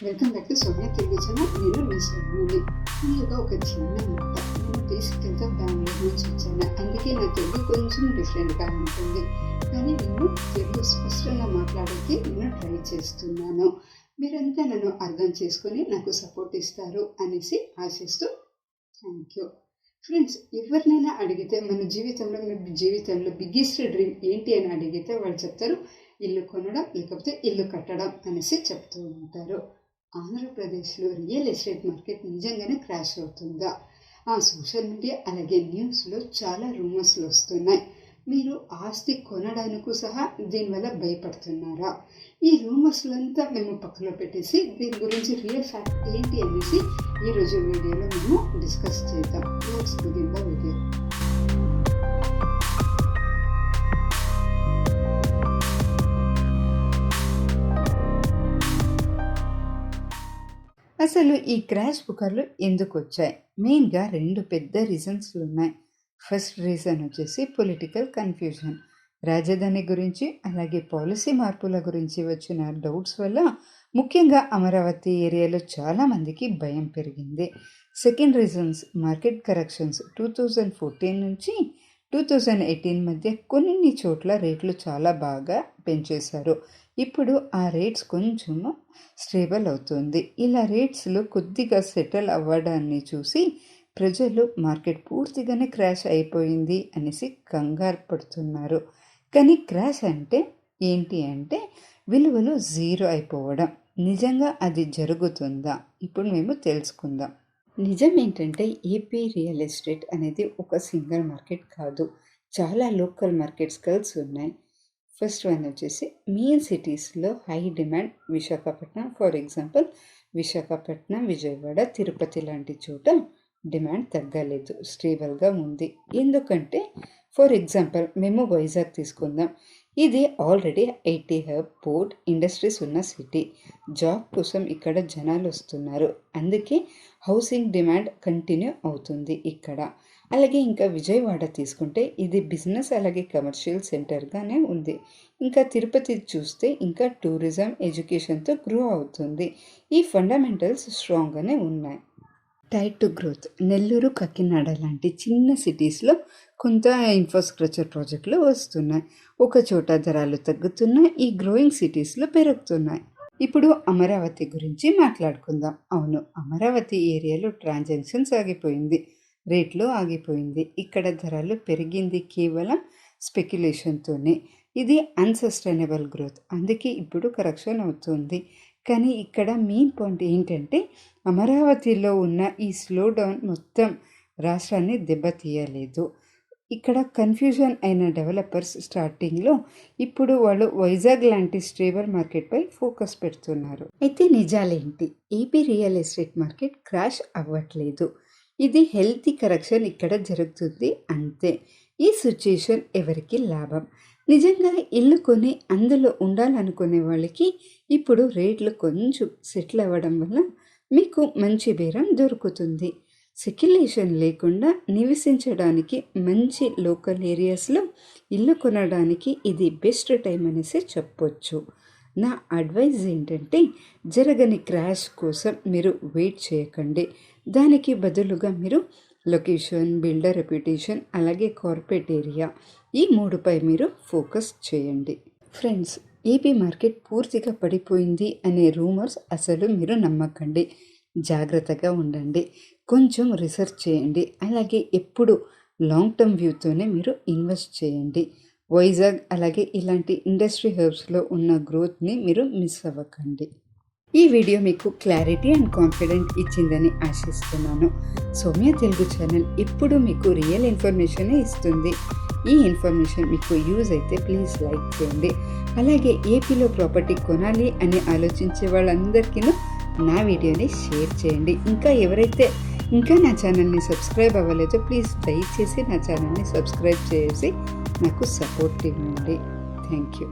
Welcome back to Sonia Telugu channel నేను మీ సోనియాని ముందుగా ఒక చిన్న మాట నేను బేసిక్గా బెంగళూరు నుంచి వచ్చాను అందుకే నా తెలుగు కొంచెం డిఫరెంట్గా ఉంటుంది కానీ నేను తెలుగు స్పష్టంగా మాట్లాడడానికి నేను ట్రై చేస్తున్నాను మీరంతా నన్ను అర్థం చేసుకొని నాకు సపోర్ట్ ఇస్తారు అనేసి ఆశిస్తూ థ్యాంక్ యూ ఫ్రెండ్స్ ఎవరినైనా అడిగితే మన జీవితంలో మీ జీవితంలో బిగ్గెస్ట్ డ్రీమ్ ఏంటి అని అడిగితే వాళ్ళు చెప్తారు ఇల్లు కొనడం లేకపోతే ఇల్లు కట్టడం అనేసి చెప్తూ ఉంటారు. ఆంధ్రప్రదేశ్లో రియల్ ఎస్టేట్ మార్కెట్ నిజంగానే క్రాష్ అవుతుందా? ఆ సోషల్ మీడియా అలాగే న్యూస్లో చాలా రూమర్స్లు వస్తున్నాయి. మీరు ఆస్తి కొనడానికి సహా దీనివల్ల భయపడుతున్నారా? ఈ రూమర్స్లంతా మేము పక్కలో పెట్టేసి దీని గురించి రియల్ ఫ్యాక్ట్ ఏంటి అనేసి ఈరోజు వీడియోలో మేము డిస్కస్ చేద్దాం. Next begin the video. అసలు ఈ క్రాష్ కుక్కర్లు ఎందుకు వచ్చాయి? మెయిన్గా రెండు పెద్ద రీజన్స్లు ఉన్నాయి. ఫస్ట్ రీజన్ వచ్చేసి పొలిటికల్ కన్ఫ్యూజన్. రాజధాని గురించి అలాగే పాలసీ మార్పుల గురించి వచ్చిన డౌట్స్ వల్ల ముఖ్యంగా అమరావతి ఏరియాలో చాలామందికి భయం పెరిగింది. Second reasons market corrections. Two thousand fourteen నుంచి టూ థౌజండ్ ఎయిటీన్ మధ్య కొన్ని చోట్ల రేట్లు చాలా బాగా పెంచేశారు. ఇప్పుడు ఆ రేట్స్ కొంచెం స్టేబుల్ అవుతుంది. ఇలా రేట్స్లో కొద్దిగా సెటిల్ అవ్వడాన్ని చూసి ప్రజలు మార్కెట్ పూర్తిగానే క్రాష్ అయిపోయింది అనేసి కంగారు పడుతున్నారు. కానీ క్రాష్ అంటే ఏంటి అంటే విలువలు జీరో అయిపోవడం. నిజంగా అది జరుగుతుందా? ఇప్పుడు మేము తెలుసుకుందాం. నిజం ఏంటంటే ఏపీ రియల్ ఎస్టేట్ అనేది ఒక సింగిల్ మార్కెట్ కాదు. చాలా లోకల్ మార్కెట్స్ కలిసి ఉన్నాయి. ఫస్ట్ వన్ వచ్చేసి మెయిన్ సిటీస్లో high demand Visakhapatnam. For example Visakhapatnam Vijayawada Tirupati లాంటి చోట డిమాండ్ తగ్గలేదు స్టేబుల్గా ఉంది. ఎందుకంటే ఫర్ ఎగ్జాంపుల్ మేము వైజాగ్ తీసుకుందాం. ఇది already IT hub port industries ఉన్న సిటీ. జాబ్ కోసం ఇక్కడ జనాలు వస్తున్నారు. అందుకే హౌసింగ్ డిమాండ్ కంటిన్యూ అవుతుంది ఇక్కడ. అలాగే ఇంకా విజయవాడ తీసుకుంటే ఇది బిజినెస్ అలాగే కమర్షియల్ సెంటర్గానే ఉంది. ఇంకా తిరుపతి చూస్తే ఇంకా టూరిజం ఎడ్యుకేషన్తో గ్రో అవుతుంది. ఈ ఫండమెంటల్స్ స్ట్రాంగ్గానే ఉన్నాయి. Tight to growth. Nellore Kakinada లాంటి చిన్న సిటీస్లో కొంత ఇన్ఫ్రాస్ట్రక్చర్ ప్రాజెక్టులు వస్తున్నాయి. ఒక చోట ధరలు తగ్గుతున్నాయి. ఈ గ్రోయింగ్ సిటీస్లో పెరుగుతున్నాయి. ఇప్పుడు అమరావతి గురించి మాట్లాడుకుందాం. అవును అమరావతి ఏరియాలో ట్రాన్సాక్షన్స్ ఆగిపోయింది. రేట్లు ఆగిపోయింది. ఇక్కడ ధరలు పెరిగింది కేవలం స్పెక్యులేషన్తోనే. ఇది అన్సస్టైనబుల్ గ్రోత్. అందుకే ఇప్పుడు కరెక్షన్ అవుతుంది. కానీ ఇక్కడ మెయిన్ పాయింట్ ఏంటంటే అమరావతిలో ఉన్న ఈ స్లో డౌన్ మొత్తం రాష్ట్రాన్ని దెబ్బతీయలేదు. ఇక్కడ కన్ఫ్యూజన్ అయిన డెవలపర్స్ స్టార్టింగ్లో ఇప్పుడు వాళ్ళు వైజాగ్ లాంటి స్టేబుల్ మార్కెట్పై ఫోకస్ పెడుతున్నారు. అయితే నిజాలేంటి? AP real estate market crash అవ్వట్లేదు. ఇది హెల్తీ కరెక్షన్ ఇక్కడ జరుగుతుంది అంతే. ఈ సిచ్యుయేషన్ ఎవరికి లాభం? నిజంగా ఇల్లు కొని అందులో ఉండాలనుకునే వాళ్ళకి ఇప్పుడు రేట్లు కొంచెం సెటిల్ అవ్వడం వల్ల మీకు మంచి బేరం దొరుకుతుంది. సెక్యులేషన్ లేకుండా నివసించడానికి మంచి లోకల్ ఏరియాస్లో ఇల్లు కొనడానికి ఇది బెస్ట్ టైం అనేసి చెప్పొచ్చు. నా అడ్వైజ్ ఏంటంటే జరగని క్రాష్ కోసం మీరు వెయిట్ చేయకండి. దానికి బదులుగా మీరు లొకేషన్ బిల్డర్ రెప్యుటేషన్ అలాగే కార్పొరేట్ ఏరియా ఈ మూడుపై మీరు ఫోకస్ చేయండి. ఫ్రెండ్స్ ఏపీ మార్కెట్ పూర్తిగా పడిపోయింది అనే రూమర్స్ అసలు మీరు నమ్మకండి. జాగ్రత్తగా ఉండండి. కొంచెం రీసెర్చ్ చేయండి. అలాగే ఎప్పుడు లాంగ్ టర్మ్ వ్యూతోనే మీరు ఇన్వెస్ట్ చేయండి. వైజాగ్ అలాగే ఇలాంటి ఇండస్ట్రీ హెర్బ్స్లో ఉన్న గ్రోత్ని మీరు మిస్ అవ్వకండి. ఈ వీడియో మీకు క్లారిటీ అండ్ కాన్ఫిడెంట్ ఇచ్చిందని ఆశిస్తున్నాను. సౌమ్య తెలుగు ఛానల్ ఇప్పుడు మీకు రియల్ ఇన్ఫర్మేషనే ఇస్తుంది. ఈ ఇన్ఫర్మేషన్ మీకు యూజ్ అయితే ప్లీజ్ లైక్ చేయండి. అలాగే ఏపీలో ప్రాపర్టీ కొనాలి అని ఆలోచించే వాళ్ళందరికీ నా వీడియోని షేర్ చేయండి. ఇంకా ఎవరైతే ఇంకా నా ఛానల్ని సబ్స్క్రైబ్ అవ్వలేదో ప్లీజ్ దయచేసి నా ఛానల్ని సబ్స్క్రైబ్ చేసి నాకు సపోర్ట్ ఇవ్వండి థ్యాంక్ యూ